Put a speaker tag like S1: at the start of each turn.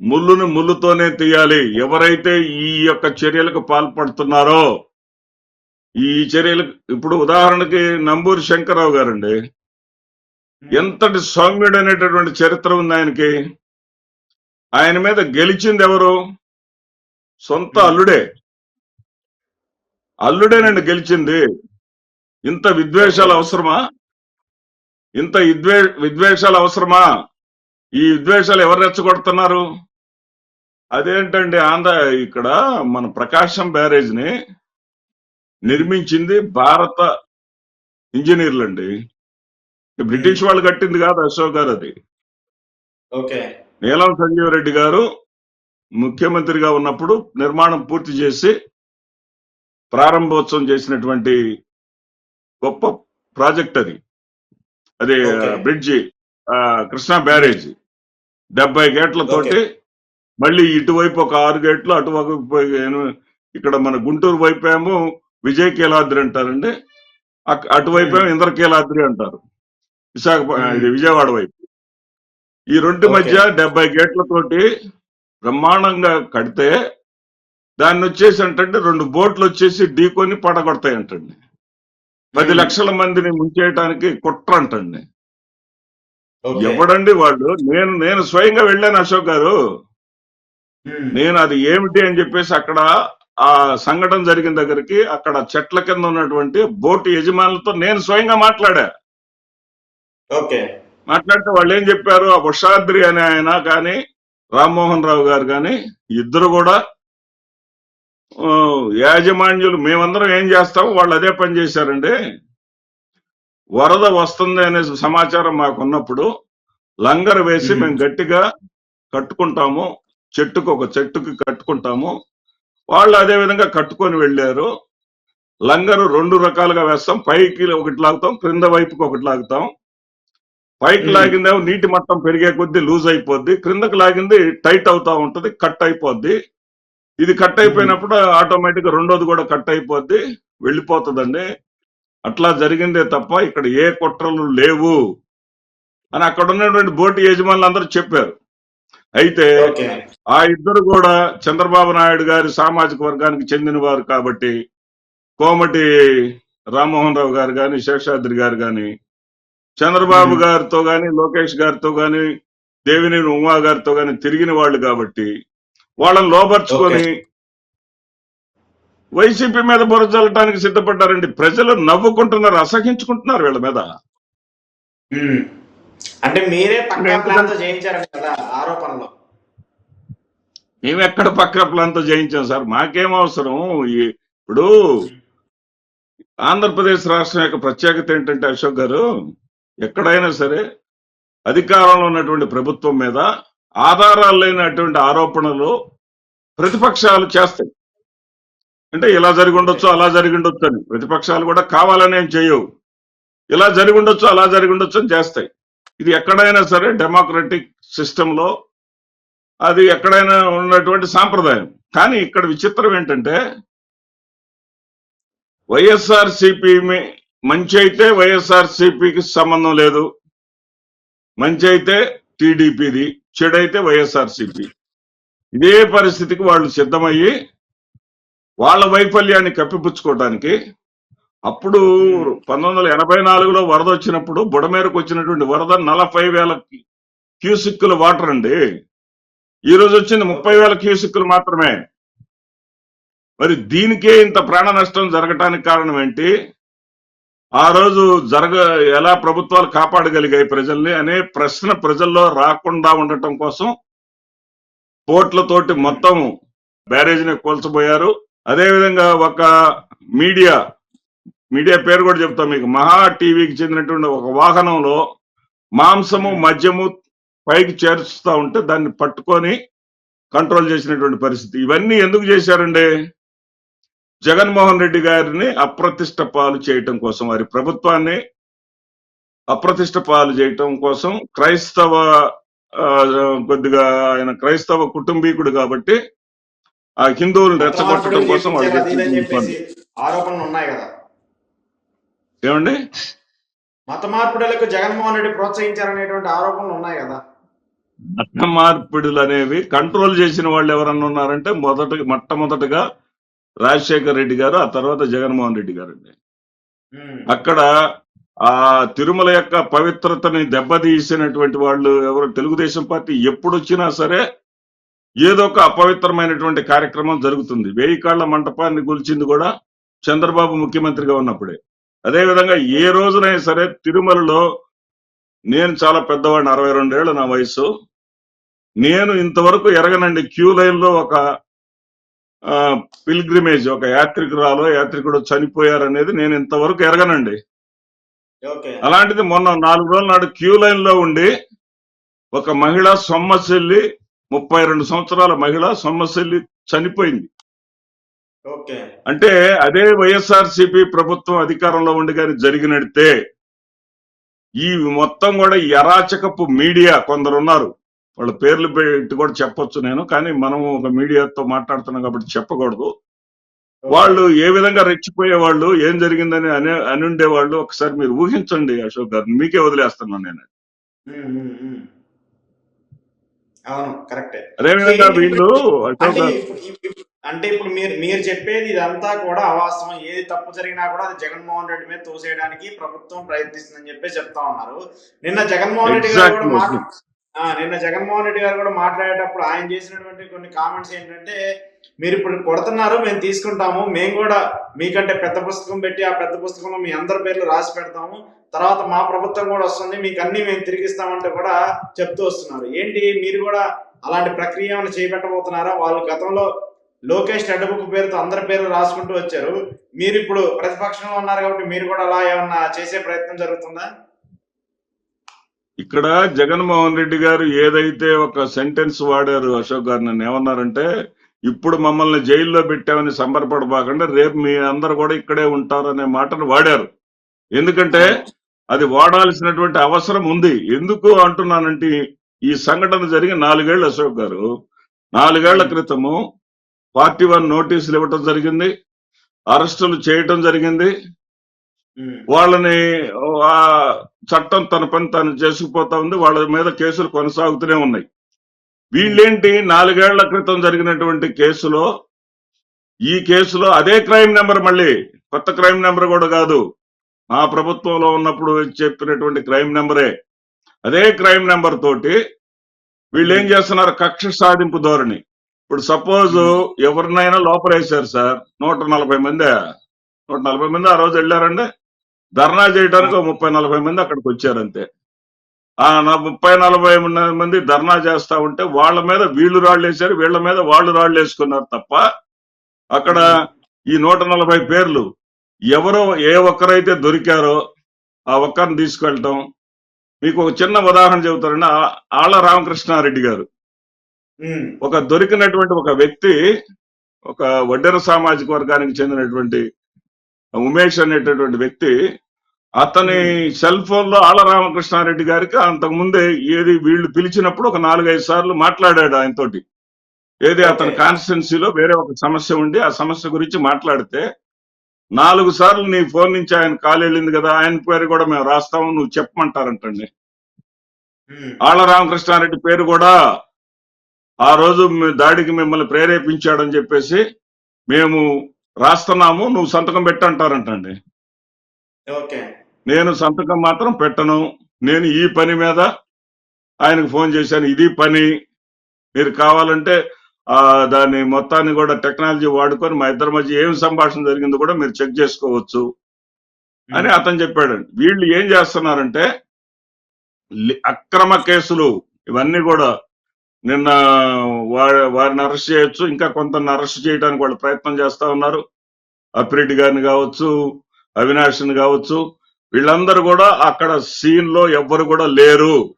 S1: ముళ్ళును ముళ్ళుతోనే తీయాలి. ఎవరైతే ఈ యొక్క చర్యలకు పాల్పడుతున్నారో ఈ చర్యలకు ఇప్పుడు ఉదాహరణకి నంబూరి శంకర్రావు గారండి. ఎంతటి సౌమ్యుడు అనేటటువంటి చరిత్ర ఉంది ఆయనకి. ఆయన మీద గెలిచింది ఎవరు సొంత అల్లుడే. అల్లుడేనండి గెలిచింది. ఇంత విద్వేషాలు అవసరమా? ఇంత విద్వే విద్వేషాలు అవసరమా? ఈ విద్వేషాలు ఎవరు రెచ్చగొడుతున్నారు? అదేంటండి ఆంధ్ర ఇక్కడ మన ప్రకాశం బ్యారేజ్ని నిర్మించింది భారత ఇంజనీర్లు అండి బ్రిటిష్ వాళ్ళు కట్టింది కాదు అశోక్ గారు అది.
S2: ఓకే.
S1: నీలం సంజీవ్ రెడ్డి గారు ముఖ్యమంత్రిగా ఉన్నప్పుడు నిర్మాణం పూర్తి చేసి ప్రారంభోత్సవం చేసినటువంటి గొప్ప ప్రాజెక్ట్ అది. అది. Bridge Krishna barrage. డెబ్బై గేట్లతోటి మళ్ళీ ఇటువైపు ఒక ఆరు గేట్లు అటువైపు ఇక్కడ మన గుంటూరు వైపు ఏమో విజయకీలాద్రి అంటారండి అక్- అటువైపు ఏమో ఇంద్రకీలాద్రి అంటారు విశాఖపట్నం. ఇది విజయవాడ వైపు ఈ రెండు. మధ్య డెబ్బై గేట్లతోటి బ్రహ్మాండంగా కడితే దాన్ని వచ్చేసి అంటే రెండు బోట్లు వచ్చేసి ఢీకొని పడగొడతాయి అంటండి పది. లక్షల మందిని ముంచేయటానికి కుట్ర అంటండి ఎవడండి వాళ్ళు నేను నేను స్వయంగా వెళ్ళాను అశోక్ గారు. నేను అది ఏమిటి అని చెప్పేసి అక్కడ ఆ సంఘటన జరిగిన దగ్గరికి అక్కడ చెట్ల కింద ఉన్నటువంటి బోటు యజమానులతో నేను స్వయంగా మాట్లాడా.
S2: ఓకే
S1: మాట్లాడితే వాళ్ళు ఏం చెప్పారు? ఆ ఉషాద్రి అనే ఆయన కానీ రామ్మోహన్ రావు గారు కానీ ఇద్దరు కూడా యాజమాన్యులు మేమందరం ఏం చేస్తాం వాళ్ళు అదే పని చేశారండి. వరద వస్తుంది అనే సమాచారం మాకు ఉన్నప్పుడు లంగర్ వేసి
S2: మ్మ్.
S1: మేము గట్టిగా కట్టుకుంటాము. చెట్టుకు ఒక చెట్టుకి కట్టుకుంటాము. వాళ్ళు అదే విధంగా కట్టుకొని వెళ్ళారు. లంగరు రెండు రకాలుగా వేస్తాం. పైకి ఒకటి లాగుతాం. క్రింద వైపుకి ఒకటి లాగుతాం. పైకి. లాగిందేమో నీటి మట్టం పెరిగే కొద్దీ లూజ్ అయిపోద్ది. క్రిందకి లాగింది టైట్ అవుతా ఉంటది. కట్ అయిపోద్ది. ఇది కట్ అయిపోయినప్పుడు ఆటోమేటిక్ రెండోది కూడా కట్ అయిపోద్ది. వెళ్ళిపోతుందండి. అట్లా జరిగిందే తప్ప ఇక్కడ ఏ కుట్రలు లేవు. అని అక్కడ ఉన్నటువంటి బోటు యజమానులు అందరూ చెప్పారు. అయితే ఆ ఇద్దరు కూడా చంద్రబాబు నాయుడు గారి సామాజిక వర్గానికి చెందిన వారు కాబట్టి కోమటి రామ్మోహన్ రావు గారు కానీ శేషాద్రి గారు కానీ చంద్రబాబు. గారితో గాని లోకేష్ గారితో గాని దేవినేని ఉమా గారితో గాని తిరిగిన వాళ్ళు కాబట్టి వాళ్ళని లోపరుచుకొని వైసీపీ మీద బుర్ర చల్లటానికి సిద్ధపడ్డారండి ప్రజలు నవ్వుకుంటున్నారు అసహించుకుంటున్నారు వీళ్ళ మీద.
S2: అంటే మీరే పక్కా ప్లాన్తో కదా ఆరోపణలు.
S1: మేము ఎక్కడ పక్క ప్లాన్తో జయించాం సార్? మాకేం అవసరం? ఇప్పుడు ఆంధ్రప్రదేశ్ రాష్ట్రం యొక్క ప్రత్యేకత ఏంటంటే అశోక్ గారు ఎక్కడైనా సరే అధికారంలో ఉన్నటువంటి ప్రభుత్వం మీద ఆధారాలు లేనటువంటి ఆరోపణలు ప్రతిపక్షాలు చేస్తాయి. అంటే ఇలా జరిగి ఉండొచ్చు అలా జరిగి ఉండొచ్చు అని. ప్రతిపక్షాలు కూడా కావాలని ఏం చేయవు. ఇలా జరిగి ఉండొచ్చు అలా జరిగి ఉండొచ్చు అని చేస్తాయి. ఇది ఎక్కడైనా సరే డెమోక్రటిక్ సిస్టంలో అది ఎక్కడైనా ఉన్నటువంటి సాంప్రదాయం. కానీ ఇక్కడ విచిత్రం ఏంటంటే వైఎస్ఆర్ సిపి మంచి అయితే వైఎస్ఆర్ సిపికి సంబంధం లేదు మంచి అయితే టీడీపీది చెడైతే వైఎస్ఆర్ సిపి ఇదే పరిస్థితికి వాళ్ళు సిద్ధమయ్యి వాళ్ళ వైఫల్యాన్ని కప్పిపుచ్చుకోవడానికి అప్పుడు పంతొమ్మిది వందల ఎనభై నాలుగులో వరద వచ్చినప్పుడు బుడమేరకు వచ్చినటువంటి వరద నలభై వేల క్యూసిక్కుల వాటర్ అండి. ఈ రోజు వచ్చింది ముప్పై వేల క్యూసిక్కులు మాత్రమే. మరి దీనికే ఇంత ప్రాణ నష్టం జరగటానికి కారణం ఏంటి ఆ రోజు జరగ ఎలా ప్రభుత్వాలు కాపాడగలిగాయి ప్రజల్ని అనే ప్రశ్న ప్రజల్లో రాకుండా ఉండటం కోసం పోర్ట్లతోటి మొత్తం బ్యారేజ్ని కూల్చబోయారు. అదేవిధంగా ఒక మీడియా మీడియా పేరు కూడా చెప్తాం మీకు. మహా టీవీకి చెందినటువంటి ఒక వాహనంలో మాంసము మద్యము పైకి చేర్చుతా ఉంటే దాన్ని పట్టుకొని కంట్రోల్ చేసినటువంటి పరిస్థితి. ఇవన్నీ ఎందుకు చేశారండి? జగన్మోహన్ రెడ్డి గారిని అప్రతిష్ట పాలు చేయటం కోసం వారి ప్రభుత్వాన్ని అప్రతిష్ట పాలు చేయటం కోసం క్రైస్తవ కొద్దిగా ఆయన క్రైస్తవ కుటుంబీకుడు కాబట్టి ఆ హిందువులను రెచ్చగొట్టడం కోసం వాళ్ళు
S2: ఆరోపణలు ఉన్నాయి కదా.
S1: ఏమండి?
S2: మత మార్పుడులకు జగన్మోహన్ రెడ్డి ప్రోత్సహించారనేటువంటి ఆరోపణలు ఉన్నాయి కదా.
S1: మత మార్పిడులు అనేవి కంట్రోల్ చేసిన వాళ్ళు ఎవరన్నా ఉన్నారంటే మొదట మొట్టమొదటగా రాజశేఖర్ రెడ్డి గారు ఆ తర్వాత జగన్మోహన్ రెడ్డి గారు అండి అక్కడ ఆ తిరుమల యొక్క పవిత్రతని దెబ్బతీసినటువంటి వాళ్ళు ఎవరు? తెలుగుదేశం పార్టీ ఎప్పుడు వచ్చినా సరే ఏదో ఒక అపవిత్రమైనటువంటి కార్యక్రమం జరుగుతుంది. వేయి కాళ్ళ మంటపాన్ని కూల్చింది కూడా చంద్రబాబు ముఖ్యమంత్రిగా ఉన్నప్పుడే. అదేవిధంగా ఏ రోజునైనా సరే తిరుమలలో నేను చాలా పెద్దవాడిని అరవై రెండేళ్ళ నా వయసు నేను ఇంతవరకు ఎరగనండి క్యూ లైన్లో ఒక పిల్గ్రిమేజ్ ఒక యాత్రికురాలో యాత్రికుడు చనిపోయారనేది నేను ఇంతవరకు ఎరగనండి. అలాంటిది మొన్న నాలుగు రోజుల నాడు క్యూ లైన్లో ఉండి ఒక మహిళ సొమ్మశెల్లి ముప్పై రెండు సంవత్సరాల మహిళ సొమ్మశెల్లి చనిపోయింది. అంటే అదే వైఎస్ఆర్ ప్రభుత్వం అధికారంలో ఉండి కానీ జరిగినట్టే ఈ మొత్తం కూడా ఈ అరాచకపు మీడియా కొందరు ఉన్నారు వాళ్ళ పేర్లు పెట్టి కూడా చెప్పొచ్చు నేను కానీ మనం ఒక మీడియాతో మాట్లాడుతున్నాం కాబట్టి చెప్పకూడదు. వాళ్ళు ఏ విధంగా రెచ్చిపోయే వాళ్ళు ఏం జరిగిందని అనే అని ఉండేవాళ్ళు ఒకసారి మీరు ఊహించండి అశోక్ గారు మీకే వదిలేస్తున్నాను నేను.
S2: అవును కరెక్టే.
S1: అదేవిధంగా వీళ్ళు అశోక్ గారు
S2: అంటే ఇప్పుడు మీరు మీరు చెప్పేది ఇదంతా కూడా అవాస్తవం. ఏది తప్పు జరిగినా కూడా అది జగన్మోహన్ రెడ్డి మీద తోసేయడానికి ప్రభుత్వం ప్రయత్నిస్తుందని చెప్పి చెప్తా ఉన్నారు. నిన్న జగన్మోహన్ రెడ్డి గారు కూడా. మాట్లా నిన్న జగన్మోహన్ రెడ్డి గారు కూడా మాట్లాడేటప్పుడు ఆయన చేసినటువంటి కొన్ని కామెంట్స్ ఏంటంటే మీరు ఇప్పుడు కొడుతున్నారు మేము తీసుకుంటాము మేము కూడా మీకంటే పెద్ద పుస్తకం పెట్టి ఆ పెద్ద పుస్తకంలో మీ అందరి పేర్లు రాసి పెడతాము. తర్వాత మా ప్రభుత్వం కూడా వస్తుంది మీకు అన్ని మేము తిరిగిస్తామంటే కూడా చెప్తూ వస్తున్నారు. ఏంటి మీరు కూడా అలాంటి ప్రక్రియ ఏమైనా చేపట్టబోతున్నారా? వాళ్ళు గతంలో లోకేష్ రెడ్ బుక్ పేరుతో అందరి పేర్లు రాసుకుంటూ వచ్చారు. మీరు ఇప్పుడు ప్రతిపక్షంలో ఉన్నారు కాబట్టి మీరు కూడా అలా ఏమన్నా చేసే ప్రయత్నం జరుగుతుందా?
S1: ఇక్కడ జగన్మోహన్ రెడ్డి గారు ఏదైతే ఒక సెంటెన్స్ వాడారు అశోక్ గారు నన్ను ఏమన్నారంటే ఇప్పుడు మమ్మల్ని జైల్లో పెట్టామని సంబరపడబాకండి రేపు మీ అందరు కూడా ఇక్కడే ఉంటారు అనే మాటను వాడారు. ఎందుకంటే అది వాడాల్సినటువంటి అవసరం ఉంది. ఎందుకు అంటున్నానంటే ఈ సంఘటన జరిగి నాలుగేళ్ళు అశోక్ గారు. నాలుగేళ్ళ క్రితము పార్టీ వన్ నోటీసులు ఇవ్వటం జరిగింది అరెస్టులు చేయటం జరిగింది. వాళ్ళని ఆ చట్టం తన పని తను చేసుకుపోతా ఉంది వాళ్ళ మీద కేసులు కొనసాగుతూనే ఉన్నాయి. వీళ్ళేంటి? నాలుగేళ్ళ క్రితం జరిగినటువంటి కేసులో ఈ కేసులో అదే క్రైమ్ నెంబర్ మళ్ళీ కొత్త క్రైమ్ నెంబర్ కూడా కాదు. మా ప్రభుత్వంలో ఉన్నప్పుడు చెప్పినటువంటి క్రైమ్ నెంబరే. అదే క్రైమ్ నెంబర్ తోటి వీళ్ళు ఏం చేస్తున్నారు? కక్ష సాధింపు ధోరణి. ఇప్పుడు సపోజ్ ఎవరినైనా లోపల వేశారు సార్. నూట నలభై మంది. నూట నలభై మంది ఆ రోజు వెళ్ళారండి. ధర్నా చేయడానికి ఒక ముప్పై నలభై మంది అక్కడికి వచ్చారంతే ఆ నా- ముప్పై నలభై మంది ధర్నా చేస్తా ఉంటే వాళ్ళ మీద వీళ్ళు రాళ్ళు వేశారు వీళ్ళ మీద వాళ్ళు రాళ్ళు వేసుకున్నారు తప్ప అక్కడ ఈ నూట నలభై పేర్లు ఎవరో ఏ ఒక్కరైతే దొరికారో ఆ ఒక్కరిని తీసుకెళ్ళటం. మీకు ఒక చిన్న ఉదాహరణ చెబుతారండి ఆళ్ళ రామకృష్ణారెడ్డి గారు. ఒక దొరికినటువంటి ఒక వ్యక్తి ఒక వడ్డెర సామాజిక వర్గానికి చెందినటువంటి ఉమేష్ అనేటటువంటి వ్యక్తి అతని సెల్ ఫోన్లో ఆళ్ళ రామకృష్ణారెడ్డి గారికి అంతకు ముందే ఏది వీళ్ళు పిలిచినప్పుడు ఒక నాలుగైదు సార్లు మాట్లాడాడు ఆయనతోటి. ఏది అతని. కాన్స్టిట్యున్సీలో వేరే ఒక సమస్య ఉండి ఆ సమస్య గురించి మాట్లాడితే నాలుగు సార్లు నీ ఫోన్ నుంచి ఆయన కాల్ వెళ్ళింది కదా ఆయన పేరు కూడా మేము రాస్తాము నువ్వు చెప్పమంటారంటండి. ఆళ్ళ రామకృష్ణారెడ్డి పేరు కూడా ఆ రోజు దాడికి మిమ్మల్ని ప్రేరేపించాడని చెప్పేసి మేము రాస్తున్నాము. నువ్వు సంతకం పెట్టంటారంటండి.
S2: ఓకే.
S1: నేను సంతకం మాత్రం పెట్టను. నేను ఈ పని మీద ఆయనకు ఫోన్ చేశాను. ఇది పని. మీరు కావాలంటే ఆ దాన్ని మొత్తాన్ని కూడా టెక్నాలజీ వాడుకొని మా ఇద్దరి మధ్య ఏం సంభాషణ జరిగిందో కూడా మీరు చెక్ చేసుకోవచ్చు అని అతను చెప్పాడండి. వీళ్ళు ఏం చేస్తున్నారంటే అక్రమ కేసులు ఇవన్నీ కూడా నిన్న వారి వారిని అరెస్ట్ చేయొచ్చు ఇంకా కొంత అరెస్ట్ చేయడానికి వాళ్ళు ప్రయత్నం చేస్తా ఉన్నారు. అప్పిరెడ్డి గారిని కావచ్చు అవినాష్ని కావచ్చు వీళ్ళందరూ కూడా అక్కడ సీన్లో ఎవ్వరు కూడా లేరు.